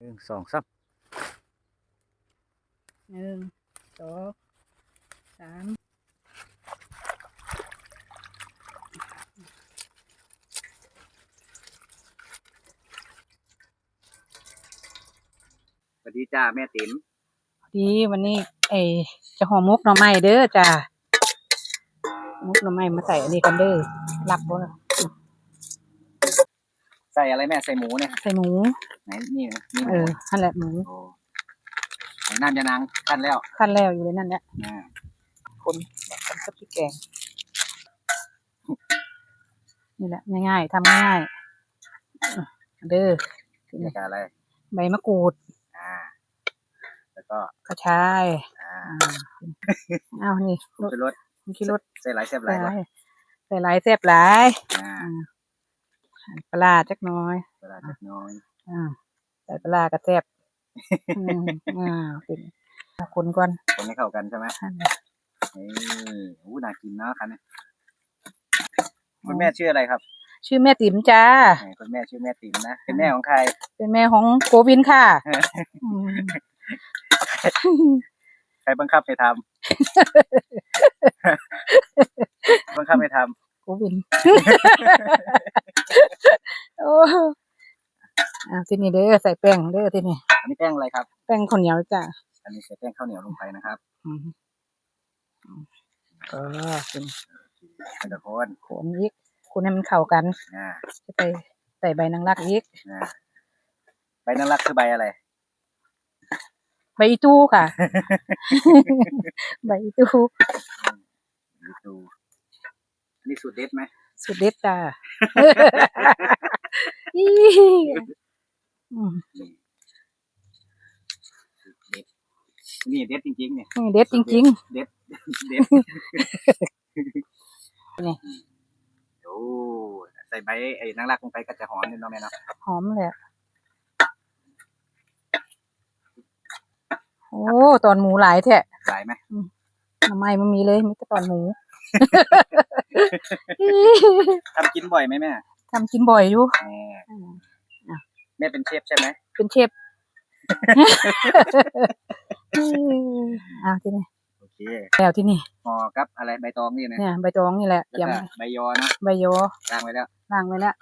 หนึ่งสองสามหนึ่งสองสามสวัสดีจ้าแม่ติ๋มพอดีวันนี้ไอจะห่อหมกหน่อไม้เด้อจ้าหมกหน่อไม้มาใส่อันนี้กันเด้อรับบ่ล่ะใส่อะไรแม่ใส่หมูเนี่ยใส่หมู ไหนนี่นะนี่หเอมูอนั่นแหละหมูโอ้ไหนน้ำยานางขั้นแล้วขั้นแล้วอยู่ในนั่นแหละอ่าคนคนกับพริกแกงนี่แหละง่ายๆทำง่ายๆอะเด้อเกี่ยวกับอะไรใบมะกรูดอ่า แล้วก็กระชายอ่าอ่าเอานี่ผงชูรสมีขี้รส ใส่หลายแซ่บหใส่ลายหวะลายใส่หลายแซ่บหลายอ่า ปลาร้าจักหน้อยเวลาเล็กน้อยอ่าใส่ปลาร้ากระแซ่บอืมอ่าเป็นคนก่อนคนให้เข้ากันใช่ไหมอันนี่อู้น่ากินเนาะคันนี้คุณแม่ชื่ออะไรครับ ชื่อแม่ติ๋มจ้าไหนคุณแม่ชื่อแม่ติ๋มนะเป็นแม่ของใคร เป็นแม่ของโกวินค่ะอืมใครบังคับให้ทำบังคับให้ท โกวินโอ้อ่าทีนี้เด้อใส่แป้งเด้อทีนี้ำอันนี้แป้งอะไรครับ แป้งข้าวเหนียวจ้าอันนี้ใส่แป้งข้าวเหนียวลงไปนะครับอืมเออเป็นกระโดดโขนอีกคนให้มันเข้ากันอ่าจะไปใส่ใบนางรักอีกอ่าใบนั้นรักคือใบอะไร ใบอีตู้ค่ะ ใบอีตู้ดูดูอั นนี้สูตรเด็ดไหมสุดเด็ดจ้าอีอืมนี่สูตรเด็ดนี่เด็ดจริงๆเนี่ย นี่เด็ดจริง เด็ด เด็ดนี่ โอ้ใส่ใบไอ้นางรักลงไปก็จะหอมเลยเนาะแม่เนาะๆ หอมเลยอะโอ้ ตอนหมูหลายแท้หลายไหม ทำไมมันมีเลยมีแต่ตอนหมู ทำกินบ่อยไหมแม่ทำกินบ่อยอยู่แม่อืมแม่เป็นเชฟใช่ไหมเป็นเชฟอะที่นี่โอเคแล้วที่นี่ห่อกับอะไรใบตองนี่นะเนี่ยใบตองนี่แหละแล้วเตรียมก็ใบยอเนาะใบโยล้างไว้แล้วล้างไว้แล้ว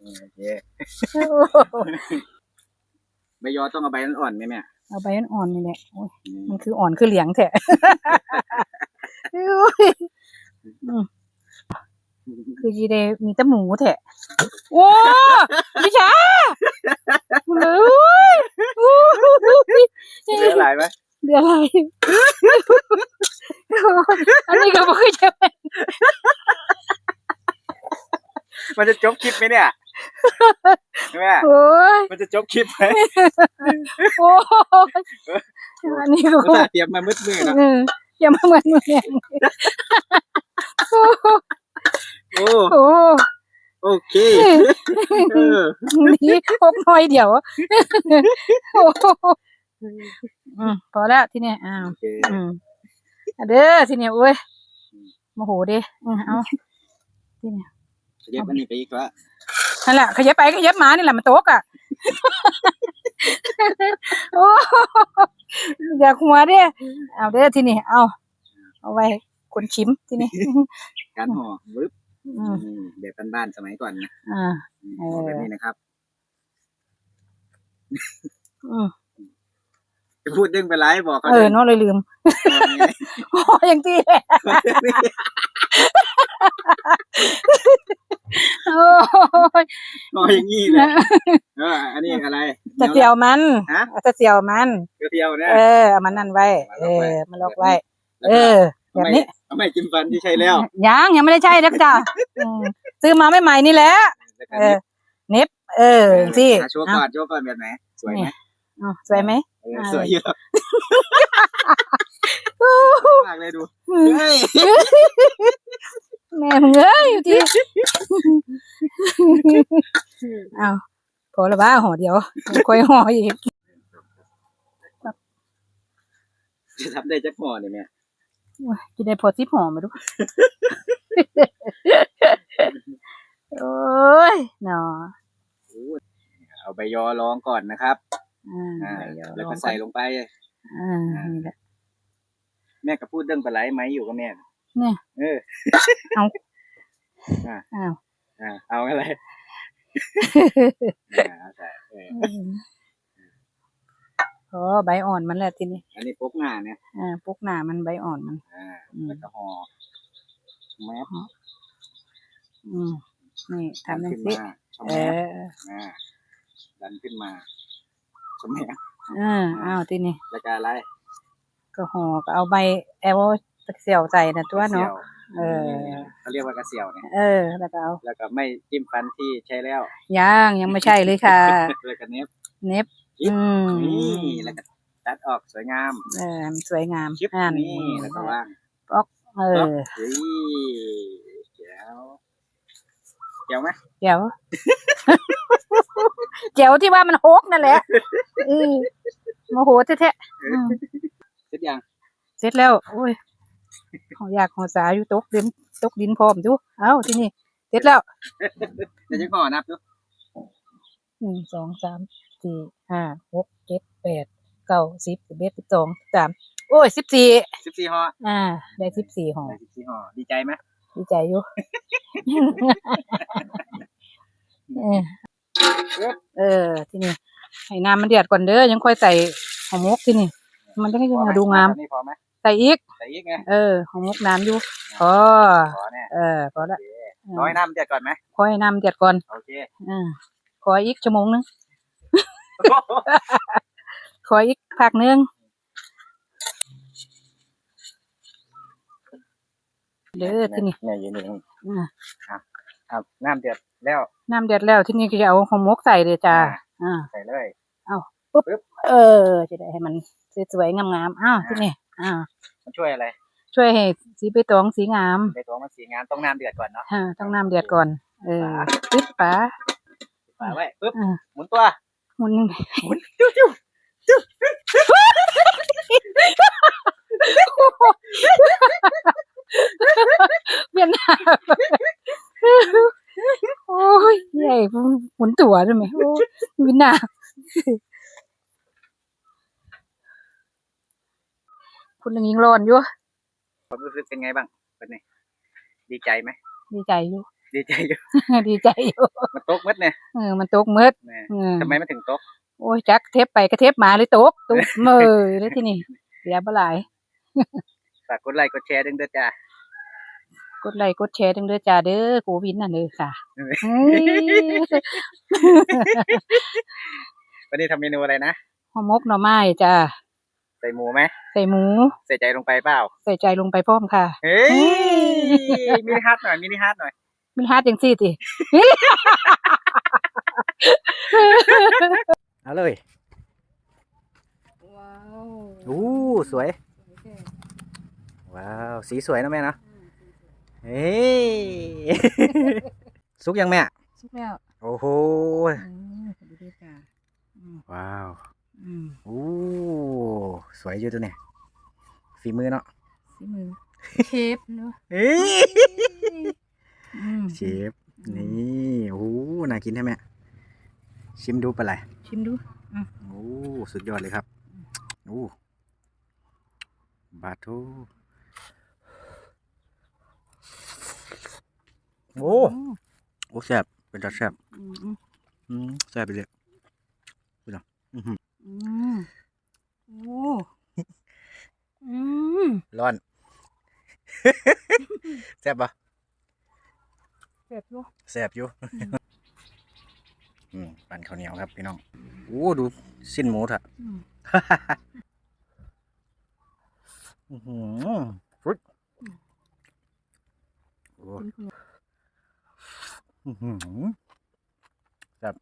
อืมโอเคใบยอต้องเอาใบอ่อนๆไหมแม่เอาใบอ่อนๆนี่แหละโอ้ยอืมมันคืออ่อนคือเหลียงแท้โอ้ยอืม คือจีเดมีแต่หมูแท้โอ้ดิชาเลยโอ้ยเหลือหลายไหมเดืออะไร อันนี้ก็ไม่เคยเจอมันจะจบคลิปไหมเนี่ยแม่โอ้ยมันจะจบคลิปไหมโอ้ยอันนี้ก็อุตส่าห์เตรียมมามืดมือนะเอออย่ามาเหมือนมึงเนี่ย โอ้ โอ้โหโอเคเออนี่พบน้อยเดียวโอ้โหอืมพอแล้วที่เนี่ยอ้าวโอเคอืมอะเด้อที่เนี่ยโอ้ยโมโหเด้อืมเอาที่เนี่ยเย็บอันนี้ไปอีกละนั่นแหละขยับไปขยับมานี่แหละมันโต๊กอะโอ้อยากหัวเด้เอาเด้อที่นี่เอาเอาไว้ คนชิมที่นี่ การห่อวึบอืม อืมแบบบ้านๆสมัยก่อนนะอ่าห่อแบบนี้นะครับ อืมจะพูดเรื่องไปไลฟ์บอกเขาเออเนาะเลยลืมโอ้ยังที่แหละโอ้ยห่ออย่างนี้เลยเอออันนี้อะไรจะเจียวมันฮะจะเจียวมันเทียวๆเนี่ยเออเอามันนั่นไว้ เออมันล็อกไว้ เออ แบบนี้เอาไม่จิ้มฟันที่ใช่แล้วยังยังไม่ได้ใช่นะจ้ะอืมซื้อมาใหม่ๆนี่แหละแล้วก็เออเน็บเออสิอะโชว์ก่อนโชว์ก่อนแบบไหนสวยไหมเอาสวยไหมเออสวยเยอะมากเลยดูเฮ้ยแม่มึงเอ้ยอยู่ที่เอาพอและบ้าห่อเดียวค่อยห่ออีกจะทำได้จักห่อเนี่ยแม่ โอ้ยกินได้พอสิบห่อมาดูโอ้ยเนาะเอาใบยอลองก่อนนะครับอ่าอ่าใบยอแล้วลอก็งใส่ลงไป อ่านี่แหละแม่ก็พูดเรื่องปลาไหลไหมอยู่กับแม่ เนี่ยเออ เอาอ่า อ้าว อ่าเอาอะไร อ่าเอาใส่เออพ อใบอ่อนมันแหละทีนี้ อันนี้ปุ๊กหน้าเนี่ยอ่าปุ๊กหน้ามันใบอ่อนมัน อ่าอืมแล้วก็ห่อแมสอืมนี่ทำดันั่นขึ้นสิมาชมเอแมสออ่าดันขึ้นมาชมแมสอ่าอ้าวทีนี้แล้วก็อะไรก็ห่อก็เอาใบแอลเสี่ยวใส่นะตัวเนาะกรเออเขาเรียกว่ากระเสียวเนี่ยเออแล้วก็เอาแล้วก็ไม่จิ้มฟันที่ใช้แล้วย่างยังไม่ใช่เลยค่ะแล้วก็เน็บเน็บ จิ๊บอืมนี่แล้วก็ตัดออกสวยงามเออมันสวยงามชิปอ่านนี่แล้วก็ว่างเออเฮ้ยแจ๋วแจ๋วไหมเดี๋ยวเจ๋วที่ว่ามันโฮกนั่นแหละเออโมโหแท้ๆอืมเสร็จยังเสร็จแล้วโอ้ยเขาอยากหอสาอยู่ตกดินตกดินพร้อมดูเอ้าที่นี่เสร็จแล้วเดี๋ยวจะห่อนับดู หนึ่งสองสามสี่ห้าหกเจ็ดแปดเก้าสิบสิบเอ็ดสิบสองสิบสามโอ้ยสิบสี่สิบสี่ห่ออ่า ได้สิบสี่ห่อได้สิบสี่ห่อดีใจไหมดีใจอยู่เออเออที่นี่ให้น้ำมันเดือดก่อนเด้อยังค่อยใส่หอมมกที่นี่ มันจะได้ยังดูงามตอนนี้พอไหมใส่อีกใส่อีกไงเออหอมมกน้ำอยู่พอพอแน่เออพอละร้อยน้ำเดือดก่อนไหมคอยน้ำเดือดก่อนโอเคอ่าข ออีกชั่วโมงนึง ขออีกพักนึงเด้อที่นี่แม่ยืนเองอ่าครับน้ำเดือดแล้ว น้ำเดือดแล้วที่นี่ก็จะเอาหอมมกใส่เลยจ้าอ่าใส่เลยเออจะได้ให้มันสวยๆงามๆอ้าวที่นี่อ่ามันช่วยอะไรช่วยให้สีใบตองสีงามในตัวมันสีงานต้องน้ำเดือดก่อนเนาะอ่าต้องน้ำเดือดก่อน เออปิดฝา ฝาไว้ปึ๊บอ่า หมุนตัวหมุนหมุนจิ้วจิ้วเวียนหน้าโอ้ยใหญ่หมุนตัวด้วยไหมโอ้ยเวียนหน้าคุณยังยิงร้อนอยู่ความรู้สึกเป็นไงบ้างเป็นไงดีใจไหมดีใจอยู่ ดีใจอยู่ ดีใจอยู่มันตกมัดเนี่ยเออมันตกมืดแม่เออทำไมมันถึงตกโอ้ยจักเทปไปกระเทปมาเลยตกตกเมยเลยที่นี่เสียบ่หลาย ฝากกดไลค์กดแชร์ด้วยเด้อจ้า กดไลค์กดแชร์ดังเด้อจ้าเด้อโควิดน่ะเด้อค่ะเฮ้ยวันนี้ทำเมนูอะไรนะหอมมกหน่อไม้จ้าใส่หมูไหมใส่หมู ใส่ใจลงไปเปล่า ใส่ใจลงไปพร้อมค่ะ เฮ้ย มินิฮาร์ดหน่อยมินิฮาร์ดหน่อย มันฮาร์ดจังซี่ติเอาเลยว้าวอู้สวย ว้าว สีสวยนะแม่เนาะเฮ้ยสุกยังแม่สุกแล้วโอ้โหอืมดูดิจ้าอืมว้าวอืมอู้สวยอยู่ตัวเนี่ยฝีมือเนาะสีมือเชฟเนาะ เฮ้ยอืมเชฟ นี่โอ้น่ากินใช่ไหมชิมดูเป็นไรชิมดูโอ้สุดยอดเลยครับโอ้บาทูโอ้อืมโอ้แซ่บเป็นจัดแซ่บอืมอืมอืมแซ่บไปเลยพี่น้องอื้อหืออืมโอ้อืมร้อนแซ่บปะ เผ็ดอยู่แซ่บอยู่อืมปั่นข้าวเหนียวครับพี่น้องโอ้ดูสิ้นหมูเถอะอืมอื้อหือฟรุตโอ้กินขนมอื้อหือแบบ